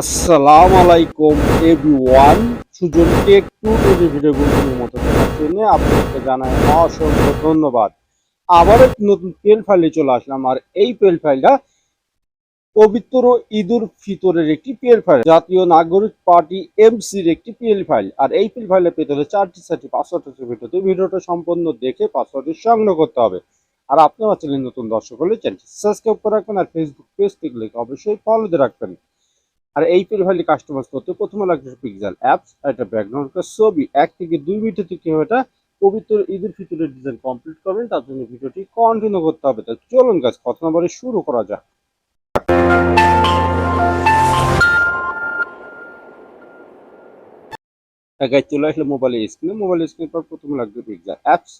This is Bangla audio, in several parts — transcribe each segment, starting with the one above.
আসসালামু আলাইকুম everyone. Sujon tech two twenty ভিডিওগুলোর মতো দেখার জন্য আপনাকে জানাই অসংখ্য ধন্যবাদ। আবার একটি নতুন পেল ফাইলে চলে আসলাম, আর এই পেল ফাইলটা পবিত্র ঈদুল ফিতরের একটি পিএল ফাইল। জাতীয় নাগরিক পার্টি এমসির একটি পিএল ফাইল। আর এই পিএল ফাইলে পেতে হলে চারটি চারটি পাসওয়ার্ড আছে ভিডিওতে ভিডিওটা সম্পূর্ণ দেখে পাসওয়ার্ডটি সংগ্রহ করতে হবে। আর আপনারা চ্যানেল নতুন দর্শক হলে চ্যানেলটি সাবস্ক্রাইব করে রাখবেন, আর ফেসবুক পেজ থেকে অবশ্যই ফলোতে রাখবেন। আর এই পেল ফাইলটি কাস্টমাইজ করতে প্রথমে লাগবে পিক্সেল অ্যাপস আর একটা ব্যাকগ্রাউন্ড ছবি। এক থেকে দুই মিনিটের থেকে এটা পবিত্র ঈদুল ফিতরের ডিজাইন কমপ্লিট করবেন, তার জন্য ভিডিওটি কন্টিনিউ করতে হবে। তো চলুন গাছ কথা নম্বরে শুরু করা যাক। গাইড চলে আসলে মোবাইল স্ক্রিনে মোবাইল স্ক্রিনের পর প্রথমে লাগবে পিক্সেল অ্যাপস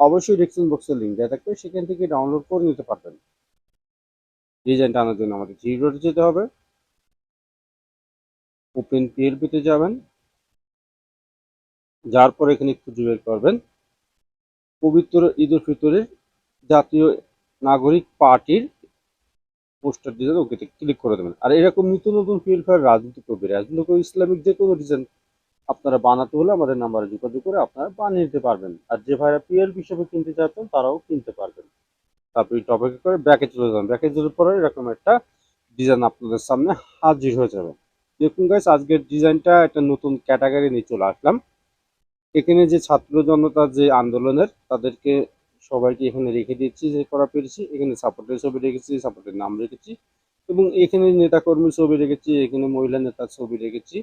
অবশ্যই ডিসক্রিপশন বক্সের লিঙ্ক দেওয়া থাকবে, সেখান থেকে ডাউনলোড করে নিতে পারবেন। ডিজাইনটা আনার জন্য আমাদের জিরোতে যেতে হবে। ওপেন পিএলপিতে যাবেন। যার পর এখানে খুঁজে বের করবেন। পবিত্র ঈদ উল ফিতরের জাতীয় নাগরিক পার্টির পোস্টার ডিজাইন ওকেতে ক্লিক করে দেবেন। আর এরকম নিত্য নতুন ফিল ফায়ার রাজনীতি করবে রাজনীতি ইসলামিক যে কোনো ডিজাইন আপনারা বানাতে হলে আমাদের নাম্বারে যোগাযোগ করে আপনারা বানিয়ে নিতে পারবেন। আর যে ভাইরা পিএল হিসেবে কিনতে চাচ্ছেন, তারাও কিনতে পারবেন। তারপরে টপিক করে ব্যাকে চলে যাবেন। ব্যাকে যাওয়ার পরে এরকম একটা ডিজাইন আপনাদের সামনে হাজির হয়ে যাবে। দেখুন গাইস আজকের ডিজাইনটা একটা নতুন ক্যাটাগরি নিয়ে চলে আসলাম। এখানে যে ছাত্র জনতার যে আন্দোলনের, তাদেরকে সবাইকে এখানে রেখে দিচ্ছি, যে করা পেরেছি। এখানে সাপোর্টের ছবি রেখেছি সাপোর্টের নাম রেখেছি। এবং এখানে নেতাকর্মীর ছবি রেখেছি, এখানে মহিলা নেতার ছবি রেখেছি।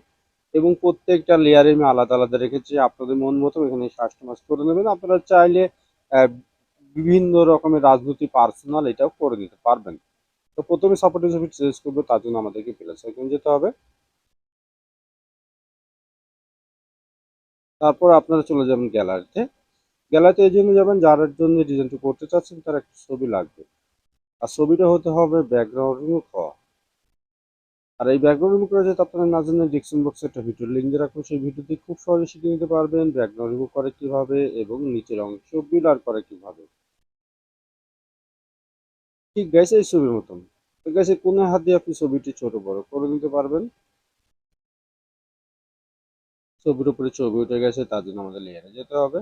এবং প্রত্যেকটা লেয়ারে আমি আলাদা আলাদা রেখেছি। আপনাদের মন মতো এখানে কাস্টমাইজ করে নেবেন। আপনারা চাইলে বিভিন্ন রকমের রাজনৈতিক পার্সোনাল এটাও করে নিতে পারবেন। তো প্রথমে সাপোর্টের ছবি চেঞ্জ করব, তার জন্য আমাদেরকে প্লাস আইকন যেতে হবে। তারপর আপনারা চলে যাবেন গ্যালারিতে। গ্যালারিতে এই জন্য যাবেন, যার জন্য ডিজাইনটি করতে চাচ্ছেন, তার একটা ছবি লাগবে। আর ছবিটা হতে হবে ব্যাকগ্রাউন্ড রিমুভ আর এই ব্যাকগ্রাউন্ড রিমুভ করা যেতে আপনারা না জানেন ডিসক্রিপশন বক্সে একটা ভিডিও লিঙ্ক দিয়ে রাখুন। সেই ভিডিওতে খুব সহজে শিখে নিতে পারবেন ব্যাকগ্রাউন্ড রিমুভ করে কীভাবে এবং নিচের অংশ বিলার করে কীভাবে। ঠিক গেছে এই ছবির মতন। তো গেছে কোন হাত দিয়ে আপনি ছবিটি ছোট বড় করে নিতে পারবেন। ছবির উপরে ছবি উঠে গেছে, তার জন্য আমাদের লেয়ারে যেতে হবে।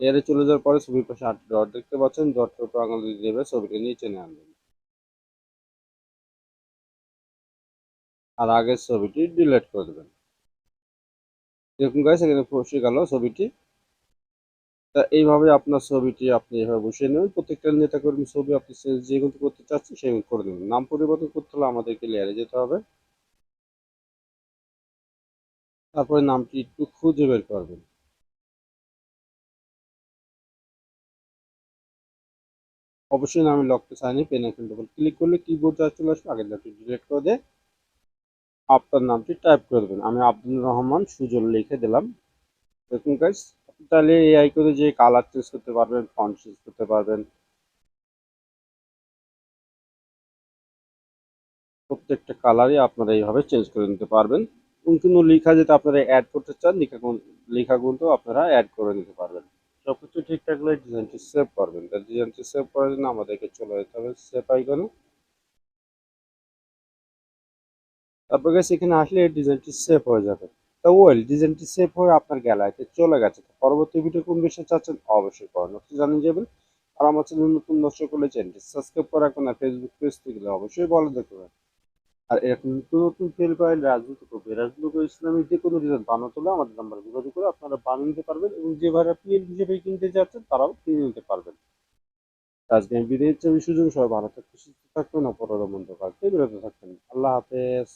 লেয়ারে চলে যাওয়ার পরে ছবির পাশে আট ডট দেখতে পাচ্ছেন ডটটা উপর আঙুল দিয়ে দেবে, ছবিটা নিচে নিয়ে আনবেন। আর আগের ছবিটি ডিলিট করে দেবেন। দেখুন গাইস এখানে বসে গেল ছবিটি। তা এইভাবে আপনার ছবিটি আপনি এভাবে বসিয়ে নেবেন। প্রত্যেকটা নেতাকর্মী ছবি আপনি যেগুলো করতে চাচ্ছেন, সেগুলো করে দেবেন নাম পরিবর্তন করতে হলে আমাদেরকে লেয়ারে যেতে হবে। তারপরে নামটি একটু খুঁজে বের করবেন। অবশ্যই নামে লকটা চাইনি পেন আইকন ডবল ক্লিক করলে কিবোর্ড যা চলে আসবে, আগের নামটি ডিলিট করে দিয়ে আপনার নামটি টাইপ করে দেবেন। আমি আব্দুল রহমান সুজল লিখে দিলাম। দেখুন আপনি তাহলে এই আইকনে যে কালার চেঞ্জ করতে পারবেন ফন্ট চেঞ্জ করতে পারবেন। প্রত্যেকটা কালারই আপনারা এইভাবে চেঞ্জ করে নিতে পারবেন। কোনো লেখা যেটা আপনারা অ্যাড করতে চান, লেখা লেখাগুলো আপনারা অ্যাড করে নিতে পারবেন। সব কিছু ঠিকঠাক হলে ডিজাইনটি সেভ করবেন। তার ডিজাইনটি সেভ করার জন্য আমাদেরকে চলে যেতে হবে সেভ আইকনে তারপর গেছে এখানে আসলে ডিজাইনটি সেভ হয়ে যাবে। তো ওয়েল ডিজাইনটি সেভ হয়ে আপনার গ্যালারিতে চলে গেছে। পরবর্তী ভিডিও কোন বিষয়ে চাচ্ছেন অবশ্যই পরবর্তী জানিয়ে যাবেন আর আমার চ্যানেল নতুন দর্শক হলে চ্যানেলটি সাবস্ক্রাইব করে রাখবেন। আর ফেসবুক পেজ থেকে অবশ্যই বলে দেখবেন আর এরকম নতুন নতুন ফেল পাইল রাজনীতি করবে। রাজনীতি ইসলামিক যে কোনো রিজন বানো তোলে আমাদের নাম্বার যোগাযোগ করে আপনারা বানিয়ে নিতে পারবেন এবং যে ভাইরা পিএল হিসেবে কিনতে যাচ্ছেন, তারাও কিনে নিতে পারবেন। আজকে আমি বিদায় হচ্ছে আমি সুযোগ সবাই ভালো থাকতে সুস্থ থাকবেন, অপরাধ মন্দ থাকতে বিরত থাকবেন। আল্লাহ হাফেজ।